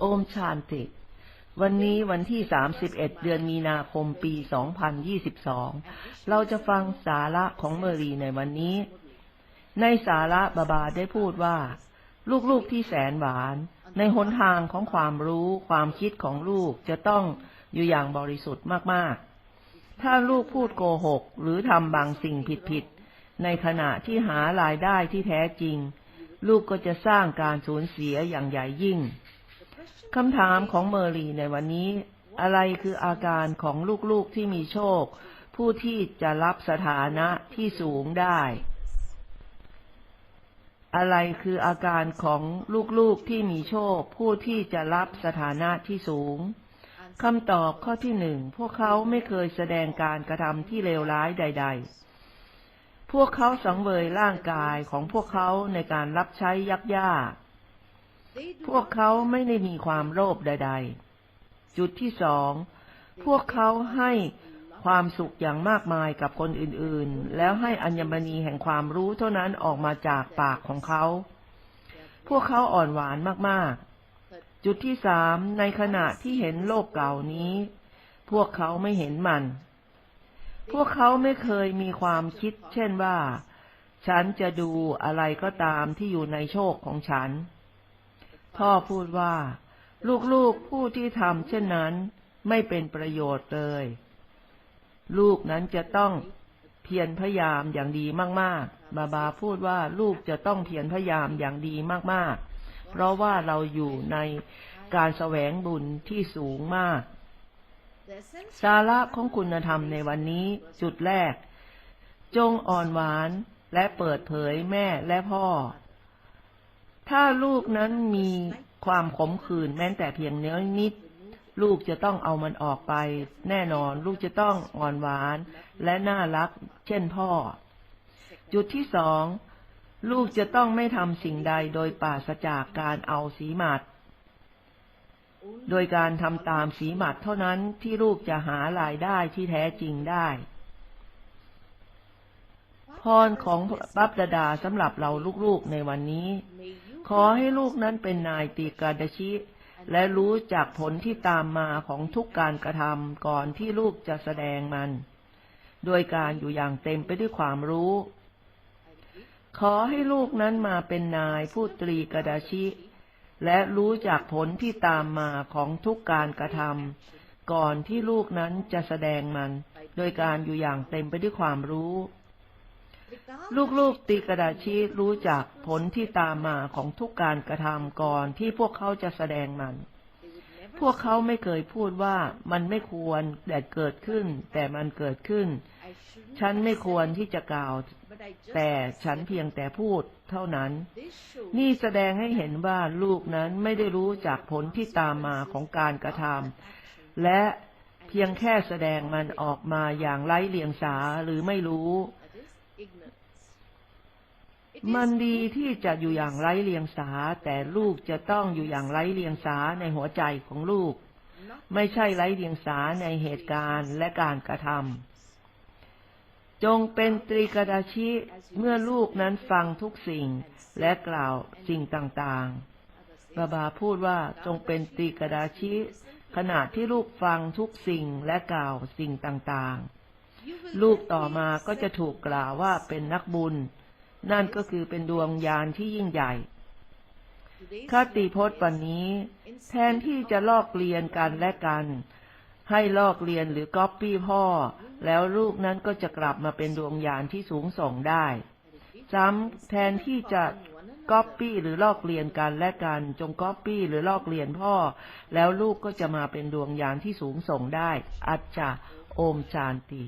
โอมชานติ วันนี้วันที่ 31 เดือนมีนาคมปี 2022 เราจะฟังสาระของเมรีในวันนี้ ในสาระบาบาได้พูดว่า ลูกๆที่แสนหวาน ในหนทางของความรู้ความคิดของลูกจะต้องอยู่อย่างบริสุทธิ์มากๆ ถ้าลูกพูดโกหก หรือทำบางสิ่งผิดๆ ในขณะที่หารายได้ที่แท้จริง ลูกก็จะสร้างการสูญเสียอย่างใหญ่ยิ่ง คำถามของเมอรีในวันนี้ อะไรคืออาการของลูกๆที่มีโชค ผู้ที่จะรับสถานะที่สูงได้ อะไรคืออาการของลูกๆที่มีโชค ผู้ที่จะรับสถานะที่สูงคำตอบข้อที่หนึ่งพวกเขาไม่เคยแสดงการกระทำที่เลวร้ายใด ๆ พวกเขาสังเวยร่างกายของพวกเขาในการรับใช้ยักยาก พวกเขาไม่ได้มีความโลภใด ๆ จุดที่สอง พวกเขาให้ความสุขอย่างมากมายกับคนอื่นๆ แล้วให้อัญมณีแห่งความรู้เท่านั้นออกมาจากปากของเขา พวกเขาอ่อนหวานมากๆ จุดที่สามในขณะที่เห็นโลกเก่านี้ พวกเขาไม่เห็นมัน พวกเขาไม่เคยมีความคิด เช่นว่า ฉันจะดูอะไรก็ตามที่อยู่ในโชคของฉัน พ่อพูดว่า ลูกๆผู้ที่ทำเช่นนั้นไม่เป็นประโยชน์เลย ลูกนั้นจะต้องเพียรพยายามอย่างดีมากๆ บาบาพูดว่าลูกจะต้องเพียรพยายามอย่างดีมากๆ เพราะว่าเราอยู่ในการแสวงบุญที่สูงมาก สาระของคุณธรรมในวันนี้จุดแรก จงอ่อนหวานและเปิดเผยแม่และพ่อ ถ้าลูกนั้นมีความขมขื่นแม้แต่เพียงเนื้อนิด ลูกจะต้องเอามันออกไป แน่นอนลูกจะต้องอ่อนหวานและน่ารัก เช่นพ่อ จุดที่สองลูกจะต้องไม่ทำสิ่งใดโดยปราศจากการเอาสีหมัด โดยการทำตามสีหมัดเท่านั้นที่ลูกจะหารายได้ที่แท้จริงได้ พรของบัพดาดาสำหรับเราลูกๆในวันนี้ ขอให้ลูกนั้นเป็นนายตีกาดชิ และรู้จากผลที่ตามมาของทุกการกระทำก่อนที่ลูกจะแสดงมัน โดยการอยู่อย่างเต็มไปด้วยความรู้ ขอให้ลูกนั้นมาเป็นนายผู้ตรีกดาชิ และรู้จากผลที่ตามมาของทุกการกระทำก่อนที่ลูกนั้นจะแสดงมัน โดยการอยู่อย่างเต็มไปด้วยความรู้ ลูกๆตีกระดาชีรู้จักผลที่ตามมาของทุกการกระทำก่อนที่พวกเขาจะแสดงมัน พวกเขาไม่เคยพูดว่ามันไม่ควรแต่เกิดขึ้น แต่มันเกิดขึ้น ฉันไม่ควรที่จะกล่าว แต่ฉันเพียงแต่พูดเท่านั้น นี่แสดงให้เห็นว่าลูกนั้นไม่ได้รู้จากผลที่ตามมาของการกระทำและเพียงแค่แสดงมันออกมาอย่างไร้เลียงสาหรือไม่รู้ มันดีที่จะอยู่อย่างไร้เลียงสา แต่ลูกจะต้องอยู่อย่างไร้เลียงสาในหัวใจของลูก ไม่ใช่ไร้เลียงสาในเหตุการณ์และการกระทำจงเป็นตรีกดาชิเมื่อลูกนั้นฟังทุกสิ่งและกล่าวสิ่งต่างๆบาบาพูดว่าจงเป็นตรีกดาชิขณะที่ลูกฟังทุกสิ่งและกล่าวสิ่งต่างๆ ลูกต่อมาก็จะถูกกล่าวว่าเป็นนักบุญ นั่นก็คือเป็นดวงยานที่ยิ่งใหญ่คติพจน์วันนี้ แทนที่จะลอกเรียนกันและกัน ให้ลอกเรียนหรือก๊อปปี้พ่อ แล้วลูกนั้นก็จะกลับมาเป็นดวงยานที่สูงส่งได้ซ้ำแทนที่จะก๊อปปี้หรือลอกเรียนกันและกัน จงก๊อปปี้หรือลอกเรียนพ่อ แล้วลูกก็จะมาเป็นดวงยานที่สูงส่งได้ อัจจาโอมชานตี